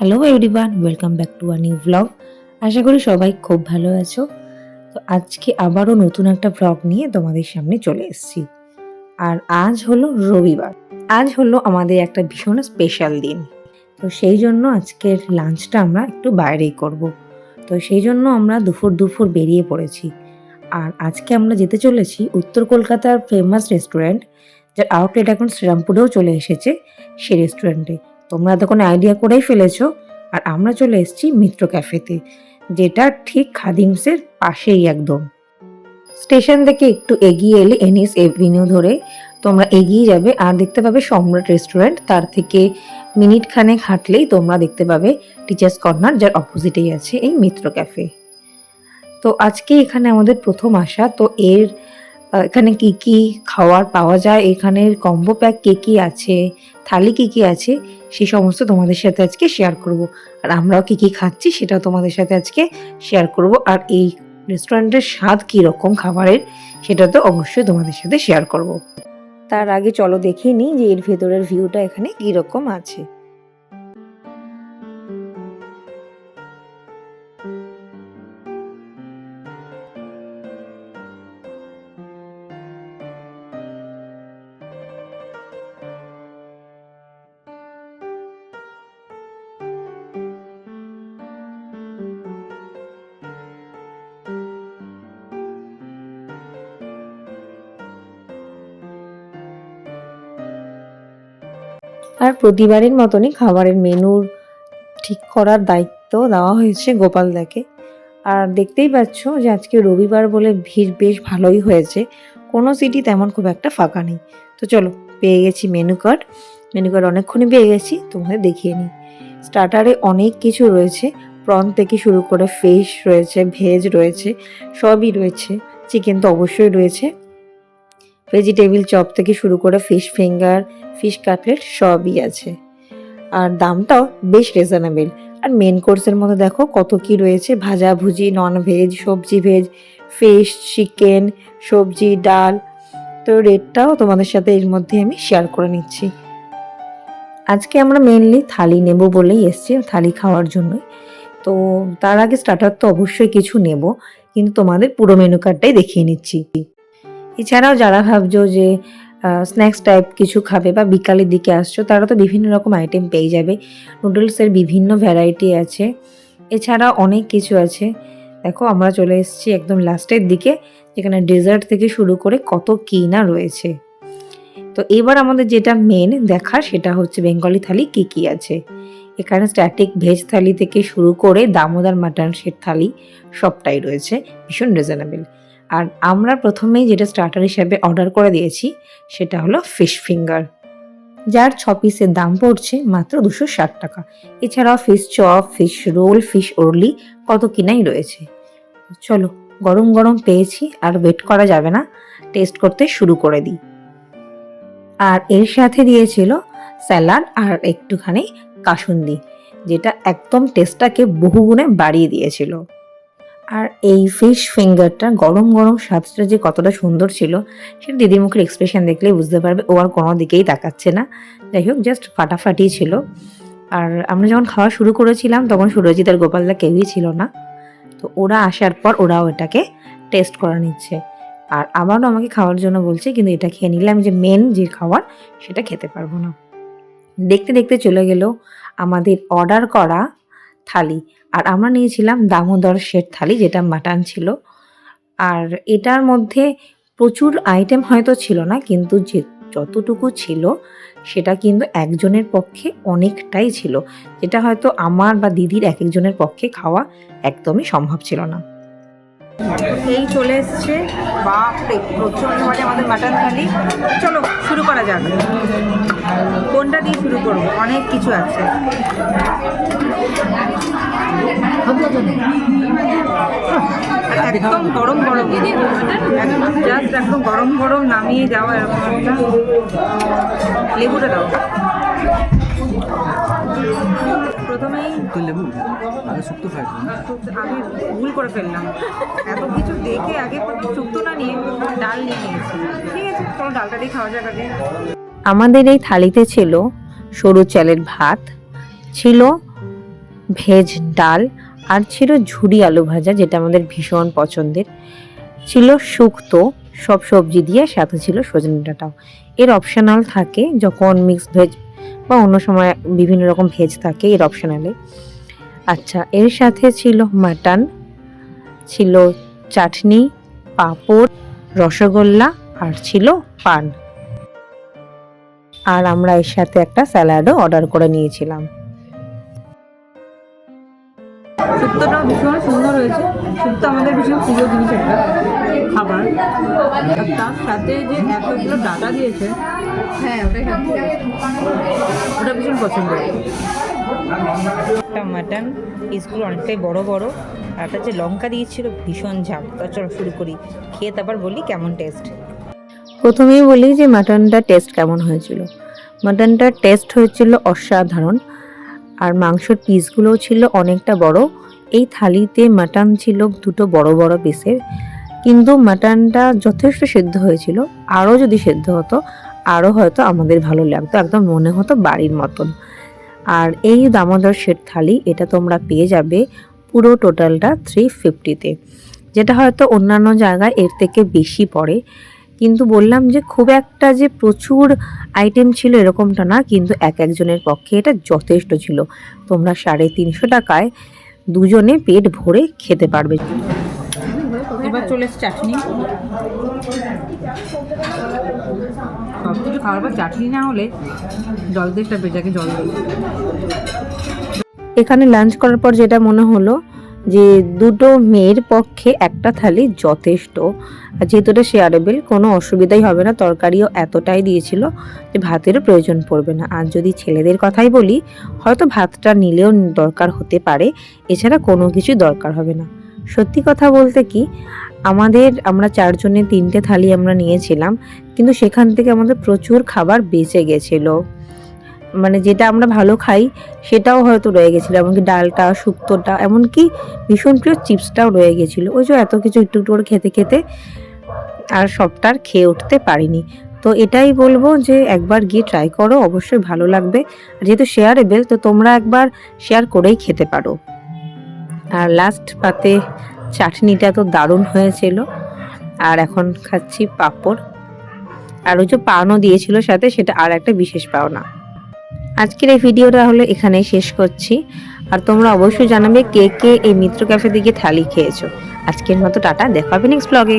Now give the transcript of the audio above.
Hello everyone welcome back to a new blog আশা করি সবাই খুব ভালো আছো। তো আজকে আবারও নতুন একটা ব্লগ নিয়ে তোমাদের সামনে চলে এসেছি। আর আজ হলো রবিবার। আজ হলো আমাদের একটা ভীষণ স্পেশাল দিন। তো সেই জন্য আজকের লাঞ্চটা আমরা একটু বাইরেই করব। তো সেই জন্য আমরা দুপুর দুপুর বেরিয়ে পড়েছি। আর আজকে আমরা যেতে চলেছি উত্তর কলকাতার ফেমাস রেস্টুরেন্ট যার আউটলেট এখন শ্রীরামপুরেও চলে এসেছে সেই রেস্টুরেন্টে তোমরা তখন আইডিয়া করেই ফেলেছো। আর আমরা চলে এসেছি মিত্র ক্যাফেতে যেটা ঠিক খাদিমসের পাশেই একদম। স্টেশন থেকে একটু এগিয়ে এলে এনএস এভিনিউ ধরে তোমরা এগিয়ে যাবে আর দেখতে পাবে সম্রাট রেস্টুরেন্ট তার থেকে মিনিট খানেক হাঁটলেই তোমরা দেখতে পাবে টিচার্স কর্নার যার অপোজিটেই আছে এই মিত্র ক্যাফে তো আজকে এখানে আমাদের প্রথম আসা। তো এর এখানে কি কি খাওয়ার পাওয়া যায়? এখানের কম্বো প্যাক কে কি আছে? থালি কি কি আছে? সে সমস্ত তোমাদের সাথে আজকে শেয়ার করব। আর আমরাও কি কি খাচ্ছি সেটাও তোমাদের সাথে আজকে শেয়ার করব। আর এই রেস্টুরেন্টের স্বাদ কী রকম খাবারের, সেটা তো অবশ্যই তোমাদের সাথে শেয়ার করব। তার আগে চলো দেখে নিই যে এর ভেতরের ভিউটা এখানে কী রকম আছে। আর প্রতিবারের মতনই খাবারের মেনুর ঠিক করার দায়িত্ব দেওয়া হয়েছে গোপালদাকে আর দেখতেই পাচ্ছ যে আজকে রবিবার বলে ভিড় বেশ ভালোই হয়েছে। কোনো সিটি তেমন খুব একটা ফাঁকা নেই। তো চলো, পেয়ে গেছি মেনু কার্ড মেনু কার্ড অনেকক্ষণই পেয়ে গেছি, তোমাদের দেখিয়ে নিই। স্টার্টারে অনেক কিছু রয়েছে। প্রন থেকে শুরু করে ফিশ রয়েছে ভেজ রয়েছে, সবই রয়েছে। চিকেন তো অবশ্যই রয়েছে। ভেজিটেবিল চপ থেকে শুরু করে ফিশ ফিঙ্গার ফিশ কাটলেট সবই আছে। আর দামটাও বেশ রিজনেবল আর মেন কোর্সের মধ্যে দেখো কত কি রয়েছে। ভাজা, ভুজি নন ভেজ সবজি ভেজ ফিশ চিকেন সবজি, ডাল। তো রেটটাও তোমাদের সাথে এর মধ্যে আমি শেয়ার করে নিচ্ছি। আজকে আমরা মেনলি থালি নেব বলেই এসছি, থালি খাওয়ার জন্যই। তো তার আগে স্টার্টার তো অবশ্যই কিছু নেব, কিন্তু তোমাদের পুরো মেনু কার্ডটাই দেখিয়ে নিচ্ছি। এছাড়াও যারা ভাবছ যে স্ন্যাক্স টাইপ কিছু খাবে বা বিকালের দিকে আসছো, তারা তো বিভিন্ন রকম আইটেম পেয়ে যাবে। নুডলসের বিভিন্ন ভ্যারাইটি আছে। এছাড়া অনেক কিছু আছে। দেখো, আমরা চলে এসেছি একদম লাস্টের দিকে, যেখানে ডেজার্ট থেকে শুরু করে কত কী না রয়েছে। তো এবার আমাদের যেটা মেন দেখা, সেটা হচ্ছে বেঙ্গলি থালি কী কী আছে। এখানে স্ট্যাটিক ভেজ থালি থেকে শুরু করে দামোদর মাটন সেট থালি সবটাই রয়েছে, ভীষণ রিজনেবল আর আমরা প্রথমেই যেটা স্টার্টার হিসাবে অর্ডার করে দিয়েছি, সেটা হলো ফিশ ফিঙ্গার যার ছ পিসের দাম পড়ছে মাত্র দুশো ষাট টাকা। এছাড়াও fish chop fish roll fish orly কত কিনাই রয়েছে। চলো, গরম গরম পেয়েছি, আর ওয়েট করা যাবে না টেস্ট করতে শুরু করে দিই। আর এর সাথে দিয়েছিল স্যালাড আর একটুখানি কাসুন্দি, যেটা একদম টেস্টটাকে বহুগুণে বাড়িয়ে দিয়েছিল। আর এই ফিশ ফিঙ্গারটা গরম গরম স্বাদটা যে কতটা সুন্দর ছিল, সেটা দিদির মুখের এক্সপ্রেশন দেখলেই বুঝতে পারবে, ও আর কোনো দিকেই তাকাচ্ছে না। যাই হোক জাস্ট ফাটাফাটি ছিল। আর আমরা যখন খাওয়া শুরু করেছিলাম, তখন সুরজিৎ আর গোপালদা কেউই ছিল না। তো ওরা আসার পর ওরাও এটাকে টেস্ট করে নিচ্ছে। আর আবারও আমাকে খাওয়ার জন্য বলছে, কিন্তু এটা খেয়ে নিলে আমি যে মেন যে খাবার, সেটা খেতে পারব না। দেখতে দেখতে চলে গেল আমাদের অর্ডার করা থালি। আর আমরা নিয়েছিলাম দামোদর শের থালি, যেটা মাটন ছিল। আর এটার মধ্যে প্রচুর আইটেম হয়তো ছিল না, কিন্তু যে যতটুকু ছিল, সেটা কিন্তু একজনের পক্ষে অনেকটাই ছিল। যেটা হয়তো আমার বা দিদির এক একজনের পক্ষে খাওয়া একদমই সম্ভব ছিল না। এই চলে এসছে। বাপরে প্রচণ্ড মানে আমাদের মাটন থালি চলো, শুরু করা যাক। কোনটা দিয়ে শুরু করব? অনেক কিছু আছে। একদম গরম গরম। জাস্ট একদম গরম গরম নামিয়ে যাওয়া এরকম একটা। লেবুটা দাও। প্রথমেই শুক্তো লেবু? আগে শুক্তো খাই আমি ভুল করে ফেললাম। এত কিছু দেখে আগে শুক্তো না নিয়ে ডাল নিয়ে নিয়েছি। ঠিক আছে চলো ডালটা দিয়ে খাওয়া যাক আগে। আমাদের এই থালিতে ছিল সরু চালের ভাত ছিল ভেজ ডাল আর ছিল ঝুড়ি আলু ভাজা যেটা আমাদের ভীষণ পছন্দের। ছিল শুক্তো সব সবজি দিয়ে সাথে ছিল সজনে ডাঁটাও। এর অপশনাল থাকে যখন মিক্সড ভেজ বা অন্য সময় বিভিন্ন রকম ভেজ থাকে এর অপশনালে আচ্ছা এর সাথে ছিল মাটন ছিল চাটনি, পাঁপড়, রসগোল্লা আর ছিল পান। আর আমরা এর সাথে একটা স্যালাডও অর্ডার করে নিয়েছিলাম। শুক্তটা ভীষণ সুন্দর হয়েছে। শুক্তো আমাদের ভীষণ প্রিয় জিনিস একটা খাবার। আর তার সাথে যে এতগুলো ডাটা দিয়েছে হ্যাঁ ওটাই ওটা ভীষণ পছন্দ একটা মাটন পিসগুলো অনেকটাই বড় বড় আর একটা যে লঙ্কা দিয়েছিল ভীষণ ঝাল। তা চলো শুরু করি। খেয়ে তারপর বলি কেমন টেস্ট প্রথমেই বলি যে মাটনটা টেস্ট কেমন হয়েছিল। মাটনটার টেস্ট হয়েছিল অসাধারণ। আর মাংসর পিসগুলোও ছিল অনেকটা বড়। এই থালিতে মাটন ছিল দুটো বড় বড় পিসের। কিন্তু মাটনটা যথেষ্ট সেদ্ধ হয়েছিল। আরও যদি সেদ্ধ হতো, আরও হয়তো আমাদের ভালো লাগতো, একদম মনে হতো বাড়ির মতন। আর এই দামোদর সেট থালি, এটা তোমরা পেয়ে যাবে পুরো টোটালটা থ্রি ফিফটিতে যেটা হয়তো অন্যান্য জায়গায় এর থেকে বেশি পড়ে। কিন্তু বললাম যে খুব একটা যে প্রচুর আইটেম ছিল এরকমটা না কিন্তু এক একজনের পক্ষে এটা যথেষ্ট ছিল। তোমরা সাড়ে তিনশো টাকায় দুজনে পেট ভরে খেতে পারবে। এবার চলে চাটনি। সব কিছু খাওয়ার পর চাটনি না হলে জল এখানে লাঞ্চ করার পর যেটা মনে হলো যে দুটো মেয়ের পক্ষে একটা থালি যথেষ্ট। আর যেহেতু শেয়ারেবেল কোনো অসুবিধাই হবে না, তরকারিও এতটাই দিয়েছিল যে ভাতেরও প্রয়োজন পড়বে না। আর যদি ছেলেদের কথাই বলি, হয়তো ভাতটা নিলেও দরকার হতে পারে, এছাড়া কোনো কিছু দরকার হবে না। সত্যি কথা বলতে কি, আমাদের, আমরা চারজনে তিনটে থালি আমরা নিয়েছিলাম, কিন্তু সেখান থেকে আমাদের প্রচুর খাবার বেঁচে গেছিল। মানে যেটা আমরা ভালো খাই, সেটাও হয়তো রয়ে গেছিল। এমনকি ডালটা, শুক্তোটা, এমনকি ভীষণ প্রিয় চিপসটাও রয়ে গেছিল। ওই যে এত কিছু একটু একটু করে খেতে খেতে আর সবটা আর খেয়ে উঠতে পারিনি। তো এটাই বলব যে একবার গিয়ে ট্রাই করো, অবশ্যই ভালো লাগবে। আর যেহেতু শেয়ারেবেল তো তোমরা একবার শেয়ার করেই খেতে পারো। আর লাস্ট পাতে চাটনিটা তো দারুণ হয়েছিল। আর এখন খাচ্ছি পাঁপড়। আর ওই যে পানও দিয়েছিল সাথে, সেটা আর একটা বিশেষ পাওনা। আজকের এই ভিডিওটা হলো এখানে শেষ করছি। আর তোমরা অবশ্যই জানাবে কে কে এই মিত্র ক্যাফে দিকে থালি খেয়েছো। আজকের মতো টাটা, দেখা নেক্সট ব্লগে